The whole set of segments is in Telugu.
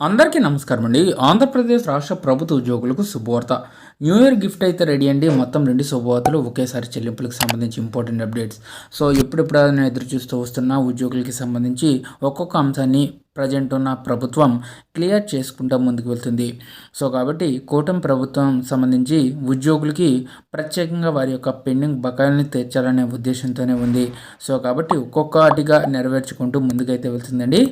అందరికీ నమస్కారం అండి. ఆంధ్రప్రదేశ్ రాష్ట్ర ప్రభుత్వ ఉద్యోగులకు శుభవార్త. న్యూ ఇయర్ గిఫ్ట్ అయితే రెడీ అండి. మొత్తం రెండు శుభవార్తలు ఒకేసారి చెల్లింపులకు సంబంధించి ఇంపార్టెంట్ అప్డేట్స్ సో ఎప్పుడెప్పుడు ఎదురు చూస్తూ వస్తున్న ఉద్యోగులకి సంబంధించి ఒక్కొక్క అంశాన్ని ప్రజెంట్ ఉన్న ప్రభుత్వం క్లియర్ చేసుకుంటూ ముందుకు వెళ్తుంది. సో కాబట్టి కూటమి ప్రభుత్వం సంబంధించి ఉద్యోగులకి ప్రత్యేకంగా వారి యొక్క పెండింగ్ బకాయిల్ని తీర్చాలనే ఉద్దేశంతోనే ఉంది. సో కాబట్టి ఒక్కొక్కటిగా నెరవేర్చుకుంటూ ముందుకైతే వెళ్తుందండి.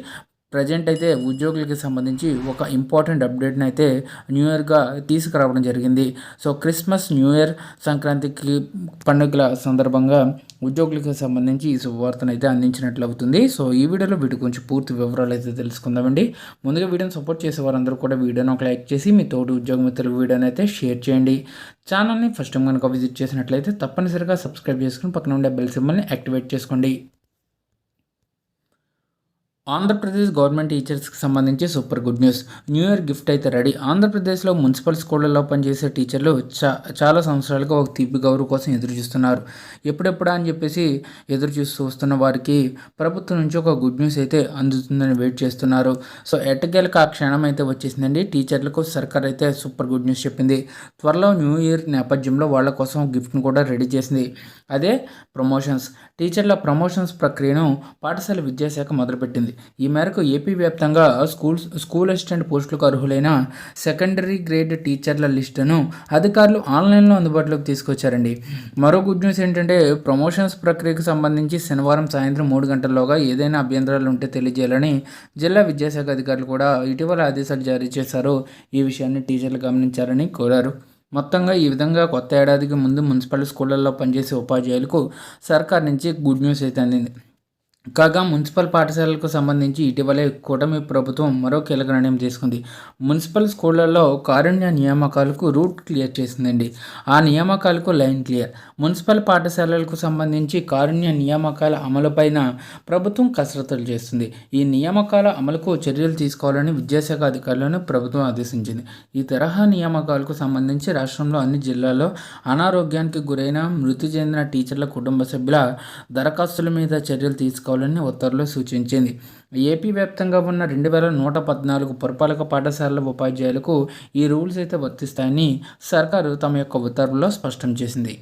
ప్రజెంట్ అయితే ఉద్యోగులకి సంబంధించి ఒక ఇంపార్టెంట్ అప్డేట్ని అయితే న్యూ ఇయర్గా తీసుకురావడం జరిగింది. సో క్రిస్మస్ న్యూ ఇయర్ సంక్రాంతికి పండుగల సందర్భంగా ఉద్యోగులకు సంబంధించి ఈ శుభవార్తను అయితే అందించినట్లు అవుతుంది. సో ఈ వీడియోలో వీటి గురించి పూర్తి వివరాలు అయితే తెలుసుకుందామండి. ముందుగా వీడియోని సపోర్ట్ చేసే వారందరూ కూడా వీడియోని ఒక లైక్ చేసి మీ తోటి ఉద్యోగ మిత్రుల వీడియోని అయితే షేర్ చేయండి. ఛానల్ని ఫస్ట్ టైం కనుక విజిట్ చేసినట్లయితే తప్పనిసరిగా సబ్స్క్రైబ్ చేసుకుని పక్కన ఉండే బెల్ సింబల్ని యాక్టివేట్ చేసుకోండి. ఆంధ్రప్రదేశ్ గవర్నమెంట్ టీచర్స్కి సంబంధించి super good news. New year gift అయితే రెడీ. ఆంధ్రప్రదేశ్లో మున్సిపల్ స్కూళ్ళల్లో పనిచేసే టీచర్లు చా చాలా సంవత్సరాలుగా ఒక తీపి గౌరవ కోసం ఎదురు చూస్తున్నారు ఎప్పుడెప్పుడా అని చెప్పేసి ఎదురు చూస్తూ వస్తున్న వారికి ప్రభుత్వం నుంచి ఒక గుడ్ న్యూస్ అయితే అందుతుందని వెయిట్ చేస్తున్నారు. సో ఎట్టకేలకు ఆ క్షణం అయితే వచ్చేసిందండి. టీచర్లకు సర్కార్ అయితే సూపర్ గుడ్ న్యూస్ చెప్పింది. త్వరలో న్యూ ఇయర్ నేపథ్యంలో వాళ్ళ కోసం గిఫ్ట్ను కూడా రెడీ చేసింది. అదే ప్రమోషన్స్. టీచర్ల ప్రమోషన్స్ ప్రక్రియను పాఠశాల విద్యాశాఖ మొదలుపెట్టింది. ఈ మేరకు ఏపీ వ్యాప్తంగా స్కూల్స్ స్కూల్ అసిస్టెంట్ పోస్టులకు అర్హులైన సెకండరీ గ్రేడ్ టీచర్ల లిస్టును అధికారులు ఆన్లైన్లో అందుబాటులోకి తీసుకొచ్చారండి. మరో గుడ్ న్యూస్ ఏంటంటే ప్రమోషన్స్ ప్రక్రియకు సంబంధించి శనివారం సాయంత్రం మూడు గంటల్లోగా ఏదైనా అభ్యంతరాలు ఉంటే తెలియజేయాలని జిల్లా విద్యాశాఖ అధికారులు కూడా ఇటీవల ఆదేశాలు జారీ చేశారు. ఈ విషయాన్ని టీచర్లు గమనించారని కోరారు. మొత్తంగా ఈ విధంగా కొత్త ఏడాదికి ముందు మున్సిపల్ స్కూళ్ళల్లో పనిచేసే ఉపాధ్యాయులకు సర్కార్ నుంచి గుడ్ న్యూస్ అయితే అందింది. కాగా మున్సిపల్ పాఠశాలలకు సంబంధించి ఇటీవలే కూటమి ప్రభుత్వం మరో కీలక నిర్ణయం తీసుకుంది. మున్సిపల్ స్కూళ్ళలో కారుణ్య నియామకాలకు రూట్ క్లియర్ చేసిందండి. ఆ నియామకాలకు లైన్ క్లియర్. మున్సిపల్ పాఠశాలలకు సంబంధించి కారుణ్య నియామకాల అమలుపైన ప్రభుత్వం కసరత్తులు చేస్తుంది. ఈ నియామకాల అమలుకు చర్యలు తీసుకోవాలని విద్యాశాఖ అధికారులను ప్రభుత్వం ఆదేశించింది. ఈ తరహా నియామకాలకు సంబంధించి రాష్ట్రంలో అన్ని జిల్లాల్లో అనారోగ్యానికి గురైన మృతి చెందిన టీచర్ల కుటుంబ సభ్యుల దరఖాస్తుల మీద చర్యలు తీసుకోవాలని ఉత్తర్వులు సూచించింది. ఏపీ వ్యాప్తంగా ఉన్న రెండు వేల నూట పద్నాలుగు పురపాలక పాఠశాలల ఉపాధ్యాయులకు ఈ రూల్స్ అయితే వర్తిస్తాయని సర్కారు తమ యొక్క ఉత్తర్వుల్లో స్పష్టం చేసింది.